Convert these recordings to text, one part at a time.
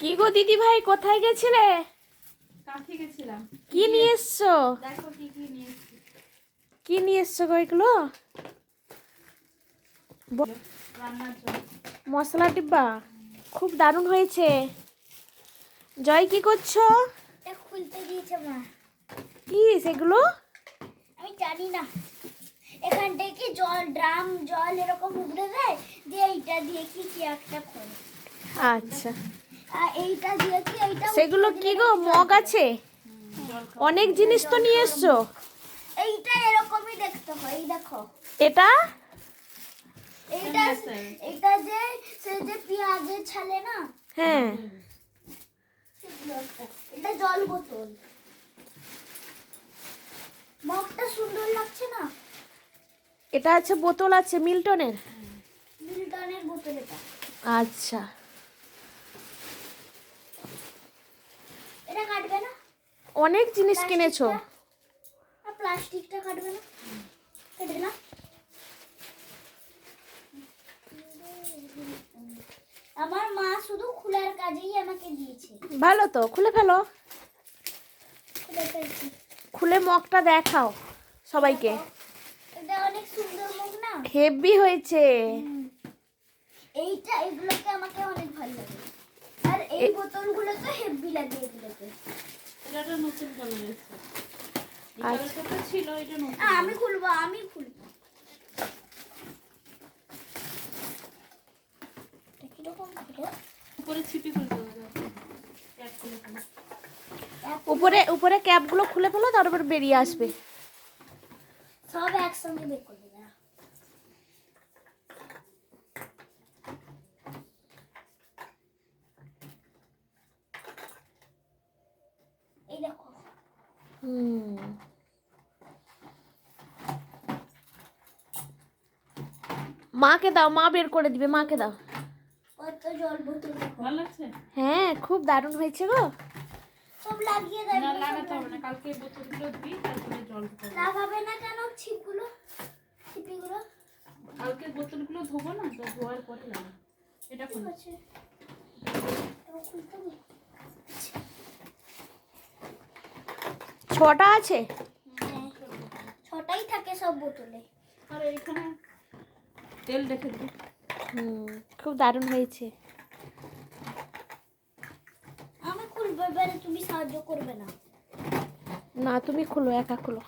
কি গো দিদি ভাই কোথায় গেছিলে? গেছিলাম। কি নিয়ে এসছো? দেখো কি কি নিয়ে এসেছি। কি নিয়ে এসছো গো এগুলো? মশলা ডিব্বা? খুব দারুণ হয়েছে। জয় কি করছ? এটা খুলতে দিয়েছে মা। কি সেগুলো? আমি জানি না। এখান থেকে জল ড্রাম জল এরকম উগড়ে দেয় দিয়ে এইটা দিয়ে কি কি একটা খোলে। আচ্ছা। আর এইটা দিয়ে এইটা সেগুলো কি গো মগ আছে? অনেক জিনিস তো নিয়ে এসছো। এইটা এরকমই দেখতে হয় এই দেখো। এটা? এইটা এটা যে সে যে পেঁয়াজের ছালে না? হ্যাঁ। এটা জল বোতল। মগটা সুন্দর লাগছে না? এটা আছে বোতল আছে মিল্টনের? মিল্টনের বোতল এটা। আচ্ছা। এটা কাটবে না? অনেক জিনিস কিনেছো। প্লাস্টিকটা কাটবে না? কেটে না আমার মা শুধু খোলার কাজেই আমাকে দিয়েছে। ভালো তো খুলে ফেলো। খুলে মগটা দেখাও সবাইকে। এটা অনেক সুন্দর মুখ না? হেভি হয়েছে। এইটা এগুলোকে আমাকে অনেক ভালো লাগে। আর এই বোতলগুলো তো হেভি লাগে এগুলোকে এটা একটা নতুন কালার এসেছে। আচ্ছা। ছিল এটা নতুন। আমি খুলবো আমি খুলবো। এটা কীরকম খুলে উপরে ছিপি খুলতে হবে উপরে উপরে ক্যাপগুলো খুলে ফেলো তারপর বেরিয়ে আসবে। সব একসঙ্গে বের করে দেবে না এই দেখো হুম। মাকে দাও মা বের করে দিবে মাকে দাও। কত জল বোতল দেখো। ভালো লাগছে? হ্যাঁ খুব দারুণ হয়েছে গো। সব লাগিয়ে না লাগাতে হবে না কালকে বোতলগুলো দিই তারপরে জল লাগাবে না কেন ছিপগুলো ছিপিগুলো? কালকে বোতলগুলো ধোবো না ধোয়ার পরে লাগাবো। এটা খুলতে ছটা আছে? ছটাই থাকে সব বোতলে। আর এখানে তেল রেখে দিই হুম খুব দারুণ হয়েছে। আমি খুলবো এবারে তুমি সাহায্য করবে না। না তুমি খুলো একা খুলো।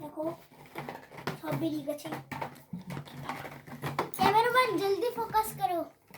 দেখো সব বেরিয়ে গেছে।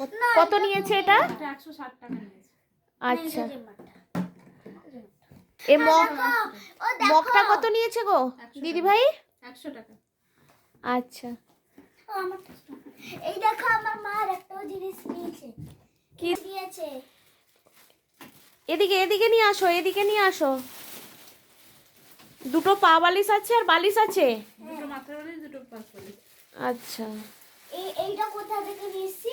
কত- নিয়েছে এটা? এটা একশো ষাট টাকা নিয়েছে। আচ্ছা। এ মগ মগটা কত নিয়েছে গো? দিদি ভাই একশো টাকা। আচ্ছা। এই দেখো আমার মা আর একটাও জিনিস নিয়েছে। কি? দিয়েছে? এদিকে এদিকে নিয়ে আসো এদিকে নিয়ে আসো। দুটো পা বালিশ আছে আর বালিশ আছে? দুটো মাথার বালিশ দুটো পাশ বালিশ। আচ্ছা এই এইটা কোথা থেকে নিয়েছি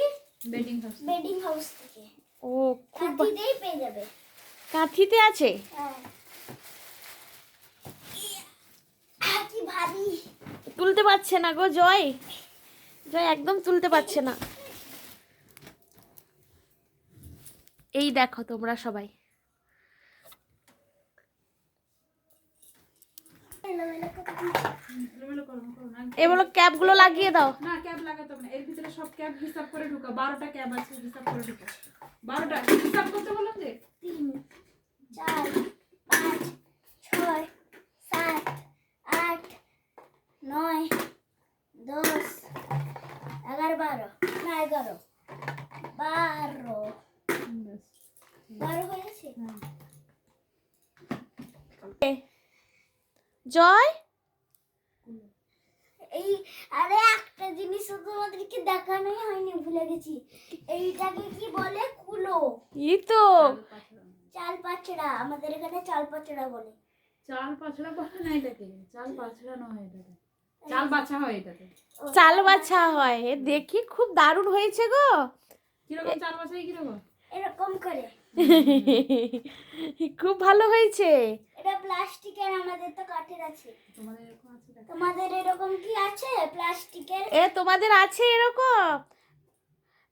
বেডিং হাউস বেডিং হাউস থেকে। ও খুব কাঁথিতেই পেয়ে যাবে। কাঁথিতে আছে? হ্যাঁ। কি ভারী। তুলতে পারছে না গো জয়। জয় একদম তুলতে পারছে না। এই দেখো তোমরা সবাই। এলোমেলো ক্যাপগুলো করো না, এগুলো ক্যাপগুলো লাগিয়ে দাও। না ক্যাব লাগাতে হবে না। এর ভিতরে সব ক্যাব হিসাব করে ঢুকা বারোটা ক্যাব আছে হিসাব করে ঢুকা বারোটা হিসাব করতে বললাম যে তিন চার পাঁচ ছয় সাত আট নয় দশ এগারো বারো না এগারো বারো বারো হয়েছে জয়? এই আরে একটা জিনিস তো তোমাদেরকে দেখানোই হয়নি ভুলে গেছি। এইটাকে কি বলে? কুলো। এই তো। চাল পাচড়া আমাদের এখানে চাল পাচড়া বলে। চাল পাছড়া বলে না এটাকে? চাল পাছড়া নয় এটাকে? চাল বাছা হয় এটাকে? চাল বাছা হয়। এ দেখি খুব দারুণ হয়েছে গো। কীরকম চাল বাছাই কীরকম? এরকম করে। খুব ভালো হয়েছে। এটা প্লাস্টিকের আমাদের তো কাঠের আছে। তোমাদের এরকম আছে তোমাদের এরকম কি আছে? প্লাস্টিকের এ তোমাদের আছে এরকম?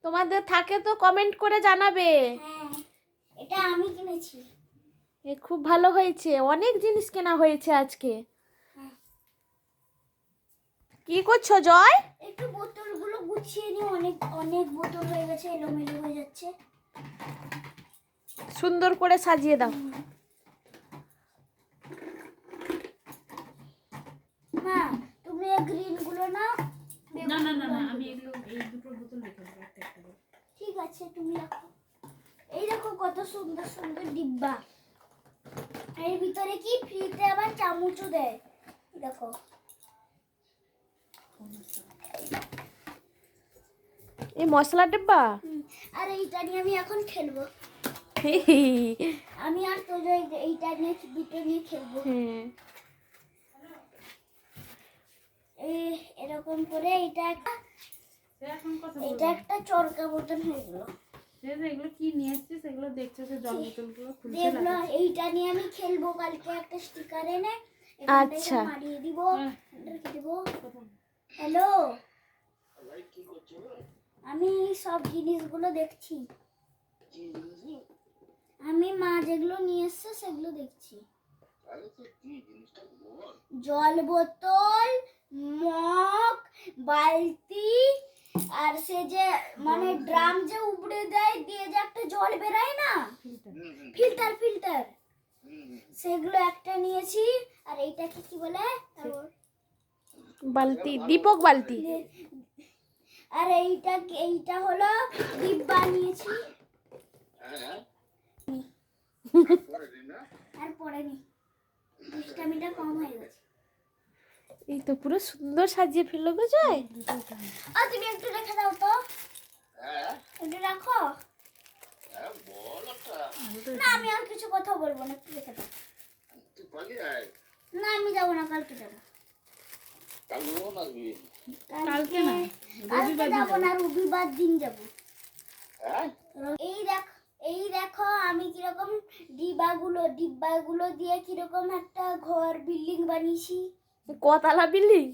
তোমাদের থাকে তো কমেন্ট করে জানাবে। হ্যাঁ এটা আমি কিনেছি। এ খুব ভালো হয়েছে। অনেক জিনিস কেনা হয়েছে আজকে। হ্যাঁ। কি করছ জয়? একটু বোতলগুলো গুছিয়ে নিই অনেক অনেক বোতল হয়ে গেছে এলোমেলো হয়ে যাচ্ছে। সুন্দর করে সাজিয়ে দাও। মা তুমি এই গ্রিনগুলো না না না না না আমি এগুলো এই দুটো বোতল রেখে দেবো একটা একটা ঠিক আছে তুমি রাখো। এই দেখো কত সুন্দর সুন্দর ডিব্বা। এর ভিতরে কি? ফ্রিতে আবার চামচও দেয়। দেখো। এই মশলা ডিব্বা? আর এইটা নিয়ে আমি এখন খেলব। আমি আর তোর এই- এইটা নিয়ে দুটো নিয়ে খেলব। হ্যাঁ এই এরকম করে একটা কথা এটা একটা চরকা মতন হয়ে গেল। এগুলো কি নিয়ে এসছিস সেগুলো দেখছ সে জল বোতলগুলো খুলছে না এইটা নিয়ে আমি খেলব কালকে একটা স্টিকার এনে। আচ্ছা। মারিয়ে দিব হ্যাঁ। রেখে দিব। হ্যালো? আমি সব জিনিসগুলো দেখছি। আমি মা যেগুলো নিয়ে এসছে সেগুলো দেখছি। জল বোতল মগ বালতি আর সে যে মানে ড্রাম যে উপড়ে দেয় দিয়ে যে একটা জল বেরায় না? Filter filter. সেগুলো একটা নিয়েছি আর এইটাকে কি বলে? বালতি দীপক বালতি। আর এইটা এইটা হলো ডিব্বা নিয়েছি আর পড়েনি। দুষ্টামিটা কম হয়ে গেছে। এই তো পুরো সুন্দর সাজিয়ে ফেলল গো জয়। আর তুমি একটু রেখে দাও তো। একটু রাখো। না আমি আর কিছু কথা বলব না একটু রেখে দাও। না আমি যাব না কালকে যাব। কালকে না? কালকে যাব না রবিবার দিন যাব। এই দেখ এই দেখো আমি কীরকম ডিব্বাগুলো ডিব্বাগুলো দিয়ে কীরকম একটা ঘর বিল্ডিং বানিয়েছি। কতলা বিল্ডিং?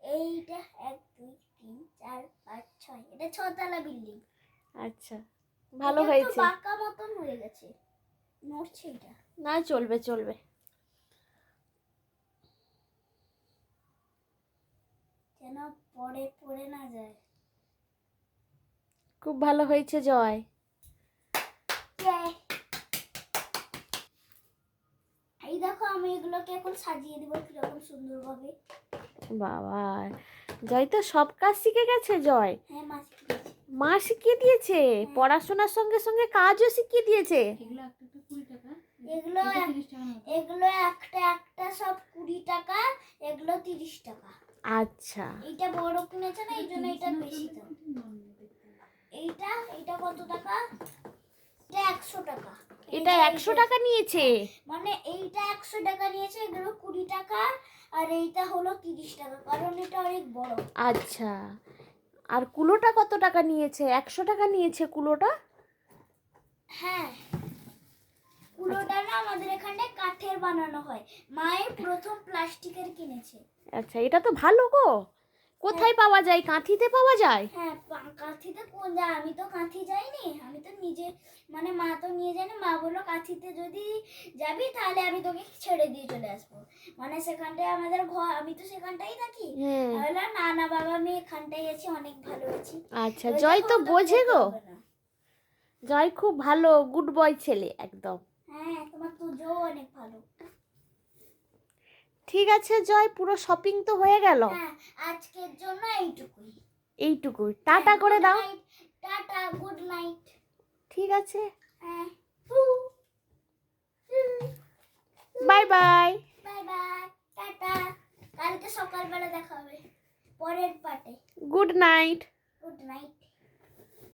এইটা এক দুই তিন চার পাঁচ ছয়। এটা ছতলা বিল্ডিং। আচ্ছা ভালো হয়েছে। পাকা মতন হয়ে গেছে। নড়ছে এটা। না চলবে চলবে। যেন পড়ে পড়ে না যায়। খুব ভালো হয়েছে জয় Yay! এই দেখো আমি এগুলোকে এখন সাজিয়ে দিব কীরকম সুন্দরভাবে বাবা জয় তো সব কাজ শিখে গেছে জয়। হ্যাঁ কিনেছি মা শিখিয়ে দিয়েছে পড়াশোনার সঙ্গে সঙ্গে কাজও শিখিয়ে দিয়েছে। এগুলো একটা একটা কুড়ি টাকা। এগুলো এটা একটা একটা সব কুড়ি টাকা এগুলো তিরিশ টাকা। আচ্ছা। এইটা বড় কিনেছে না এই জন্য এটা বেশি দাম। এইটা এইটা কত টাকা? এটা একশো টাকা। এটা একশো টাকা নিয়েছে। মানে এইটা একশো টাকা নিয়েছে এগুলো কুড়ি টাকা আর এইটা হলো তিরিশ টাকা কারণ এটা অনেক বড়। আচ্ছা আর কুলোটা কত টাকা নিয়েছে? একশো টাকা নিয়েছে কুলোটা? হ্যাঁ কুলোটা না আমাদের এখানে কাঠের বানানো হয়। মায়ের প্রথম প্লাস্টিকের কিনেছে। আচ্ছা এটা তো ভালো গো। কোথায় পাওয়া যায়? কাঁথিতে পাওয়া যায়? হ্যাঁ কাঁথিতে কোন যা আমি তো কাঁথি যাইনি। আমি তো নিজে মানে মা তো নিয়ে জানি মা বলল কাঁথিতে যদি যাবি তাহলে আমি তোকে ছেড়ে দিয়ে চলে আসব। মানে সেখানটায় আমাদের ঘর আমি তো সেখানটাই থাকি। আমি বললাম, না না বাবা আমি এখানটাই আছি অনেক ভালো আছি। আচ্ছা জয় তো বোঝে গো। জয় খুব ভালো গুড বয় ছেলে একদম। হ্যাঁ তোমার তুজো অনেক ভালো। ঠিক আছে জয় পুরো শপিং তো হয়ে গেল। হ্যাঁ আজকের জন্য এইটুকুই। এইটুকুই। টাটা করে দাও। টাটা গুড নাইট ঠিক আছে। হ্যাঁ bye bye. Bye bye tata. কালকে সকালবেলা দেখা হবে পরের পাটে গুড নাইট গুড নাইট